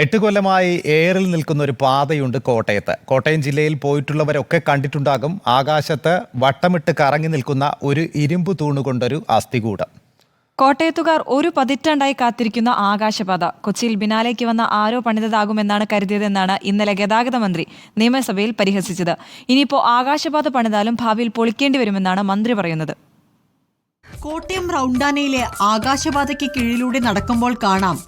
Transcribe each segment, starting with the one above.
എട്ട് കൊല്ലമായി എയറിൽ നിൽക്കുന്ന ഒരു പാതയുണ്ട് കോട്ടയത്ത്. കോട്ടയം ജില്ലയിൽ പോയിട്ടുള്ളവരൊക്കെ കണ്ടിട്ടുണ്ടാകും. ആകാശത്ത് വട്ടമിട്ട് കറങ്ങി നിൽക്കുന്ന ഒരു ഇരുമ്പ് തൂണുകൊണ്ടൊരു അസ്ഥികൂടം. കോട്ടയത്തുകാർ ഒരു പതിറ്റാണ്ടായി കാത്തിരിക്കുന്ന ആകാശപാത. കൊച്ചിയിൽ ബിനാലേക്ക് വന്ന ആരോ പണിതതാകുമെന്നാണ് കരുതിയതെന്നാണ് ഇന്നലെ ഗതാഗത മന്ത്രി നിയമസഭയിൽ പരിഹസിച്ചത്. ഇനിയിപ്പോ ആകാശപാത പണിതാലും ഭാവിയിൽ പൊളിക്കേണ്ടി വരുമെന്നാണ് മന്ത്രി പറയുന്നത്. കോട്ടയം റൗണ്ടാനയിലെ ആകാശപാതയ്ക്ക് കീഴിലൂടെ നടക്കുമ്പോൾ കാണാം.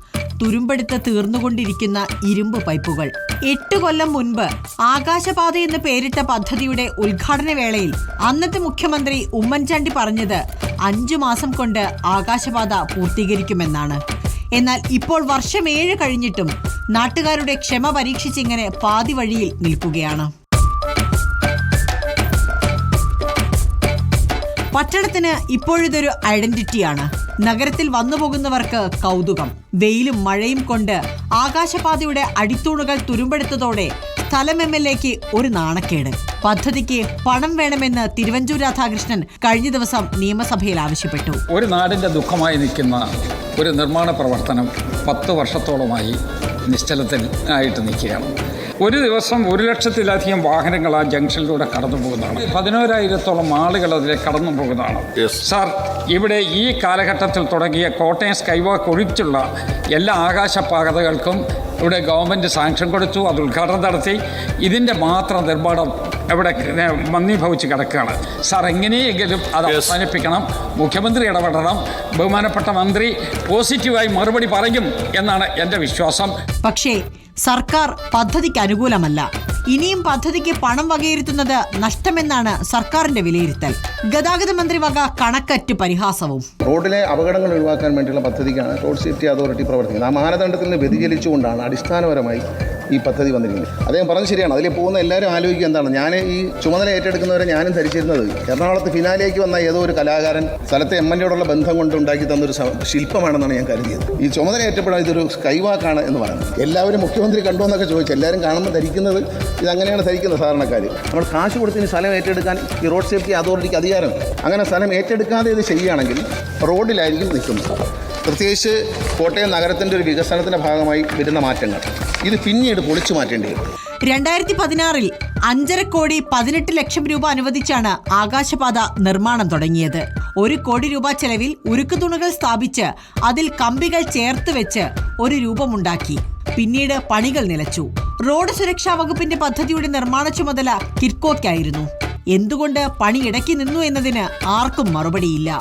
തുരുമ്പെടുത്ത് തീർന്നുകൊണ്ടിരിക്കുന്ന ഇരുമ്പ് പൈപ്പുകൾ. എട്ട് കൊല്ലം മുൻപ് ആകാശപാത എന്ന് പേരിട്ട പദ്ധതിയുടെ ഉദ്ഘാടന വേളയിൽ അന്നത്തെ മുഖ്യമന്ത്രി ഉമ്മൻചാണ്ടി പറഞ്ഞത് അഞ്ചു മാസം കൊണ്ട് ആകാശപാത പൂർത്തീകരിക്കുമെന്നാണ്. എന്നാൽ ഇപ്പോൾ വർഷം ഏഴ് കഴിഞ്ഞിട്ടും നാട്ടുകാരുടെ ക്ഷമ പരീക്ഷിച്ചിങ്ങനെ പാതി വഴിയിൽ നിൽക്കുകയാണ്. പട്ടണത്തിന് ഇപ്പോഴിതൊരു ഐഡന്റിറ്റിയാണ്. നഗരത്തിൽ വന്നുപോകുന്നവർക്ക് കൗതുകം. വെയിലും മഴയും കൊണ്ട് ആകാശപാതയുടെ അടിത്തൂണുകൾ തുരുമ്പെടുത്തതോടെ സ്ഥലം എം എൽ എക്ക് ഒരു നാണക്കേട്. പദ്ധതിക്ക് പണം വേണമെന്ന് തിരുവഞ്ചൂർ രാധാകൃഷ്ണൻ കഴിഞ്ഞ ദിവസം നിയമസഭയിൽ ആവശ്യപ്പെട്ടു. ഒരു നാടിന്റെ ദുഃഖമായി നിൽക്കുന്ന ഒരു നിർമ്മാണ പ്രവർത്തനം പത്ത് വർഷത്തോളമായി നിശ്ചലത്തിൽ ആയിട്ട് നിൽക്കുകയാണ്. ഒരു ദിവസം ഒരു ലക്ഷത്തിലധികം വാഹനങ്ങൾ ആ ജംഗ്ഷനിലൂടെ കടന്നു പോകുന്നതാണ്. പതിനോരായിരത്തോളം ആളുകൾ അതിലെ കടന്നു പോകുന്നതാണ്. സാർ ഇവിടെ ഈ കാലഘട്ടത്തിൽ തുടങ്ങിയ കോട്ടയം സ്കൈവാക്ക് ഒഴിച്ചുള്ള എല്ലാ ആകാശപാതകൾക്കും ഇവിടെ ഗവൺമെന്റ് സാങ്ഷൻ കൊടുത്തു അത് ഉദ്ഘാടനം നടത്തി. ഇതിന്റെ മാത്രം നിർമ്മാണം ഇവിടെ മന്ദീഭവിച്ച് കിടക്കുകയാണ്. സാർ എങ്ങനെയെങ്കിലും അത് അവസാനിപ്പിക്കണം. മുഖ്യമന്ത്രി ഇടപെടണം. ബഹുമാനപ്പെട്ട മന്ത്രി പോസിറ്റീവായി മറുപടി പറയും എന്നാണ് എന്റെ വിശ്വാസം. പക്ഷേ സർക്കാർ പദ്ധതിക്ക് അനുകൂലമല്ല. ഇനിയും പദ്ധതിക്ക് പണം വകയിരുത്തുന്നത് നഷ്ടമെന്നാണ് സർക്കാരിന്റെ വിലയിരുത്തൽ. ഗതാഗത മന്ത്രി വക കണക്കറ്റ് പരിഹാസവും. റോഡിലെ അപകടങ്ങൾ ഒഴിവാക്കാൻ വേണ്ടിയുള്ള പദ്ധതിക്കാണ് റോഡ് സേഫ്റ്റി അതോറിറ്റി പ്രവർത്തിക്കുന്നത്. ആ മാനദണ്ഡത്തിൽ നിന്ന് വ്യതിചലിച്ചുകൊണ്ടാണ് അടിസ്ഥാനപരമായി ഈ പദ്ധതി വന്നിരിക്കുന്നത്. അദ്ദേഹം പറഞ്ഞത് ശരിയാണ്. അതിൽ പോകുന്ന എല്ലാവരും ആലോചിക്കുക എന്താണ്. ഞാൻ ഈ ചുമതല ഏറ്റെടുക്കുന്നവരെ ഞാനും ധരിച്ചിരുന്നത് എറണാകുളത്ത് ഫിനാലേക്ക് വന്ന ഏതോ ഒരു കലാകാരൻ സ്ഥലത്തെ എം എൽ എയോടുള്ള ബന്ധം കൊണ്ട് ഉണ്ടാക്കി തന്നൊരു ശില്പമാണെന്നാണ് ഞാൻ കരുതിയത്. ഈ ചുമതല ഏറ്റപ്പെടാൻ ഇതൊരു കൈവാക്കാണ് എന്ന് പറയുന്നത്. എല്ലാവരും മുഖ്യമന്ത്രി കണ്ടോ എന്നൊക്കെ ചോദിച്ചു എല്ലാവരും കാണുമ്പോൾ ധരിക്കുന്നത് ഇതങ്ങനെയാണ് ധരിക്കുന്നത് സാധാരണക്കാർ നമ്മൾ കാശ് കൊടുത്തിന് സ്ഥലം ഏറ്റെടുക്കാൻ ഈ റോഡ് സേഫ്റ്റി അതോറിറ്റിക്ക് അധികാരം അങ്ങനെ സ്ഥലം ഏറ്റെടുക്കാതെ ഇത് ചെയ്യുകയാണെങ്കിൽ റോഡിലായിരിക്കും നിൽക്കുന്നത്. പ്രത്യേകിച്ച് കോട്ടയം നഗരത്തിന്റെ ഒരു വികസനത്തിന്റെ ഭാഗമായി വരുന്ന മാറ്റങ്ങൾ. ഇത് പിന്നീട് പൊളിച്ചു മാറ്റേണ്ടി വരും. രണ്ടായിരത്തി പതിനാറിൽ അഞ്ചര കോടി പതിനെട്ട് ലക്ഷം രൂപ അനുവദിച്ചാണ് ആകാശപാത നിർമ്മാണം തുടങ്ങിയത്. ഒരു കോടി രൂപ ചെലവിൽ ഉരുക്കുതുണുകൾ സ്ഥാപിച്ച് അതിൽ കമ്പികൾ ചേർത്ത് വെച്ച് ഒരു രൂപമുണ്ടാക്കി. പിന്നീട് പണികൾ നിലച്ചു. റോഡ് സുരക്ഷാ വകുപ്പിന്റെ പദ്ധതിയുടെ നിർമ്മാണ ചുമതല കിർക്കോക്കായിരുന്നു. എന്തുകൊണ്ട് പണി ഇടയ്ക്ക് നിന്നു എന്നതിന് ആർക്കും മറുപടിയില്ല.